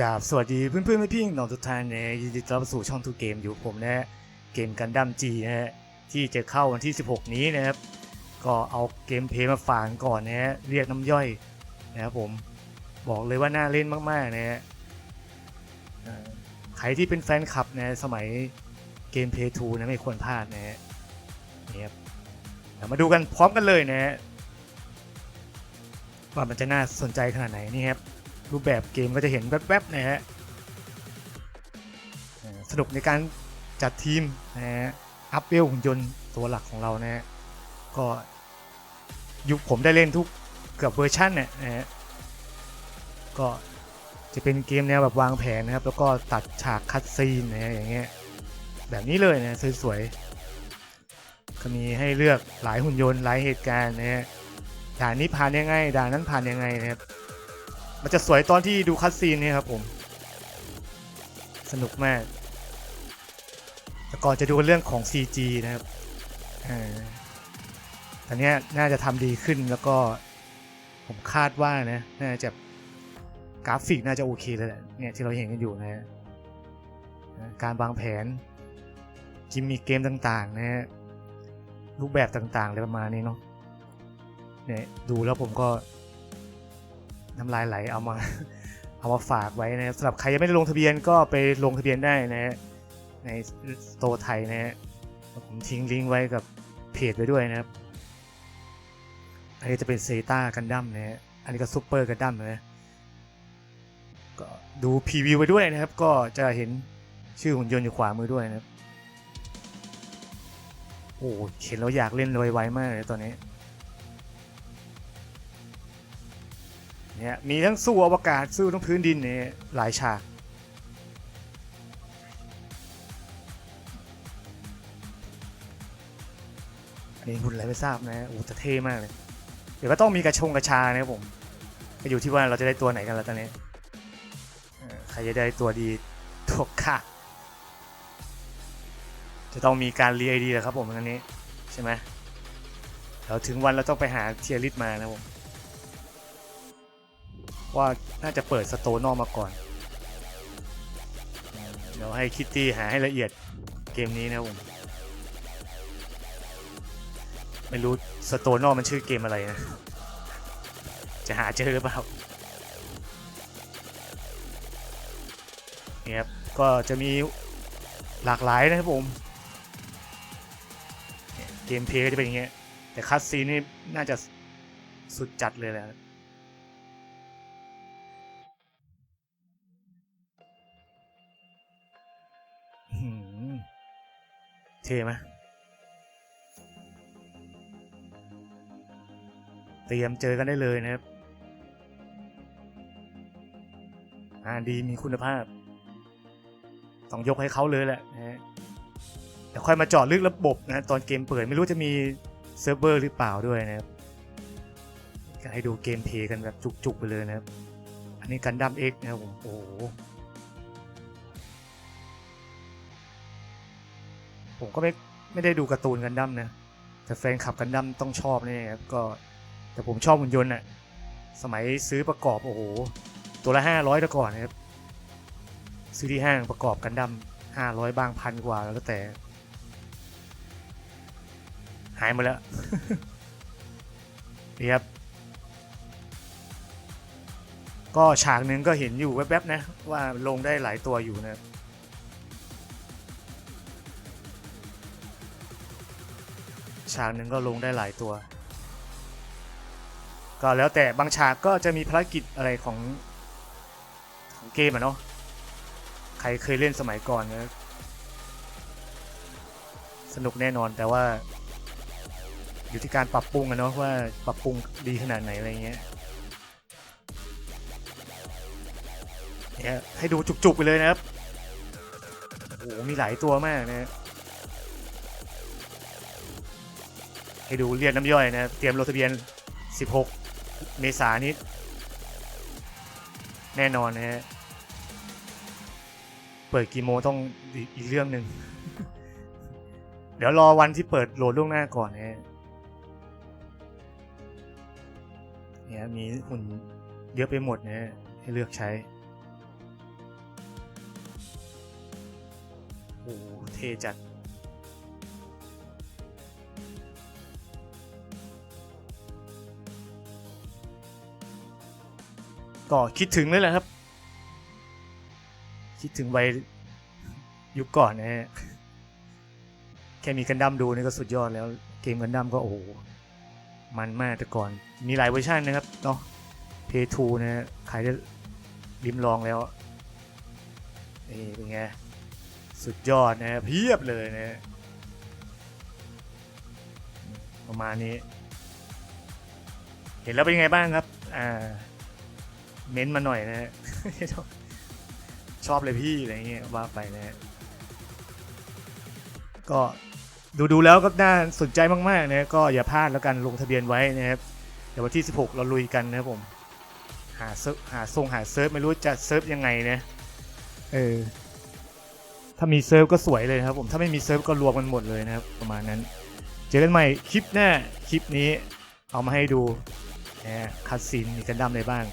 กราบสวัสดีเพื่อนเพื่อนๆพี่น้องทุกท่านนะยินดีต้อนรับสู่ช่องทูเกมอยู่ผมนะฮะเกมกันดั้มจีนะฮะที่จะเข้าวันที่ 16 นี้นะครับ ก็เอาเกมเพย์มาฝากก่อนนะฮะเรียกน้ำย่อยนะครับผมบอกเลยว่าน่าเล่นมากๆนะฮะใครที่เป็นแฟนคลับนะสมัยเกมเพย์ทูนะไม่ควรพลาดนะฮะนี่ครับมาดูกันพร้อมกันเลยนะฮะว่ามันจะน่าสนใจขนาดไหนนี่ครับ รูปแบบเกมก็จะเห็นแวบๆนะฮะสนุกในการจัดทีมนะฮะอัพเวลหุ่นยนต์ตัวหลักของเรานะฮะก็ยุคผมได้เล่นทุกเกือบเวอร์ชันเนี่ยนะฮะก็จะเป็นเกมแนวแบบวางแผนนะครับ แล้วก็ตัดฉากคัดซีนนะฮะอย่างเงี้ยแบบนี้เลยนะสวยๆก็มีให้เลือกหลายหุ่นยนต์หลายเหตุการณ์นะฮะด่านนี้ผ่านยังไงด่านนั้นผ่านยังไงนะครับ มันจะสวยตอนที่ดูคัดซีนเนี่ยครับผม สนุกมากแต่ก่อนจะดูเรื่องของ CG นะครับอ่าตอนนี้น่าจะทำดีขึ้นแล้วก็ผมคาดว่านะ น่าจะกราฟิกน่าจะโอเคเลยแหละเนี่ยที่เราเห็นกันอยู่นะฮะการวางแผนกิมมีเกมต่างๆนะฮะรูปแบบต่างๆอะไรประมาณนี้เนาะเนี่ยดูแล้วผมก็ น้ำลายไหลเอามาเอามาฝากไว้นะสำหรับใครยังไม่ได้ลงทะเบียนก็ไปลงทะเบียนได้นะในสโตไทยนะฮะผมทิ้งลิงก์ไว้กับเพจไว้ด้วยนะครับอันนี้จะเป็นเซต้ากันดั้มนะฮะอันนี้ก็ซูเปอร์กันดั้มนะก็ดูพรีวิวไว้ด้วยนะครับ ก็จะเห็นชื่อหุ่นยนต์อยู่ขวามือด้วยนะครับ โอ้เห็นแล้วอยากเล่นเลยไวๆมากเลยตอนนี้ เนี่ยมีทั้งสู้อวกาศสู้ทั้งพื้นดินเนี่ยหลายฉากอันนี้หุ่นอะไรไม่ทราบนะโอ้แต่เท่มากเลย เดี๋ยวก็ต้องมีกระชงกระชานะครับผมก็อยู่ที่ว่าเราจะได้ตัวไหนกันแล้วตอนนี้ใครจะได้ตัวดีตัวค่ะจะต้องมีการรีไอดีแหละครับผมอันนี้ใช่ไหมเดี๋ยวถึงวันเราต้องไปหาเทียริสมานะครับผม ว่าน่าจะเปิดสโตนอกมาก่อน เดี๋ยวให้คิตตี้หาให้ละเอียดเกมนี้นะผม ไม่รู้สโตนอกมันชื่อเกมอะไรนะ จะหาเจอหรือเปล่าเนี่ยครับก็จะมีหลากหลายนะครับผมเกมเพลย์ก็จะเป็นอย่างเงี้ยแต่คัสซีนี่น่าจะสุดจัดเลยแหละ เท่ไหมเตรียมเจอกันได้เลยนะครับอ่านดีมีคุณภาพ ต้องยกให้เขาเลยแหละนะฮะเดี๋ยวค่อยมาเจาะลึกระบบนะ ตอนเกมเปิดไม่รู้จะมีเซิร์ฟเวอร์หรือเปล่าด้วยนะครับก็ให้ดูเกมเพย์กันแบบจุกๆไปเลยนะครับ อันนี้กันดั้มเอ็กนะครับผม โอ้โห ผมก็ไม่ไม่ได้ดูการ์ตูนกันดั้มนะแต่แฟนคลับกันดั้มต้องชอบแน่ครับก็แต่ผมชอบหุ่นยนต์อะสมัยซื้อประกอบโอ้โหตัวละห้าร้อยแต่ก่อนนะครับซื้อที่ห้างประกอบกันดั้มห้าร้อยบ้างพันกว่าแล้วแต่ หายหมดแล้วนี่ครับก็ฉากหนึ่งก็เห็นอยู่แวบๆนะว่าลงได้หลายตัวอยู่นะครับ ฉากหนึ่งก็ลงได้หลายตัว ก็แล้วแต่บางฉากก็จะมีภารกิจอะไรของของเกมอะเนาะใครเคยเล่นสมัยก่อนนะสนุกแน่นอนแต่ว่า อยู่ที่การปรับปรุงอะเนาะว่าปรับปรุงดีขนาดไหนอะไรเงี้ยเนี่ยให้ดูจุกๆไปเลยนะครับโอ้โหมีหลายตัวมากนะ ให้ดูเรียกน้ำย่อยนะ เตรียมลงทะเบียน 16 เมษานี้ แน่นอนนะฮะ เปิดกีโมงต้องอีกเรื่องหนึ่ง เดี๋ยวรอวันที่เปิดโหลดล่วงหน้าก่อนนะฮะเนี่ยมีหุ่นเยอะไปหมดนะฮะให้เลือกใช้โอ้เท่จัด ก็คิดถึงเลยแหละครับ คิดถึงวัยยุคก่อนนะฮะแค่มีกันดั้มดูนี่ก็สุดยอดแล้ว เกมกันดั้มก็โอ้โหมันมากแต่ก่อน มีหลายเวอร์ชันนะครับเนาะเพย์ทูนะฮะใครได้ริมลองแล้วนี่เป็นไง สุดยอดนะฮะเพียบเลยนะฮะประมาณนี้ เห็นแล้วเป็นยังไงบ้างครับ อ่า เม้นต์มาหน่อยนะฮะชอบเลยพี่อะไรเงี้ยว่าไปนะฮะก็ดูดูแล้วก็น่าสนใจมากๆนะก็อย่าพลาดแล้วกันลงทะเบียนไว้นะครับเดี๋ยววันที่ 16 เราลุยกันนะครับผมหาเซิร์ฟหาทรงหาเซิร์ฟไม่รู้จะเซิร์ฟยังไงนะเออถ้ามีเซิร์ฟก็สวยเลยครับผมถ้าไม่มีเซิร์ฟก็รวมกันหมดเลยนะครับประมาณนั้น เจอกันใหม่คลิปหน้าคลิปนี้เอามาให้ดูนะคัดซีนมีกันดั้มอะไรบ้าง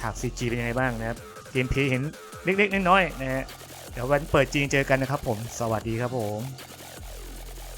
ฉาก CG เป็นยังไงบ้างนะครับเกมเพย์เห็นเล็กๆน้อยๆนะฮะเดี๋ยววันเปิดจริงเจอกันนะครับผม สวัสดีครับผม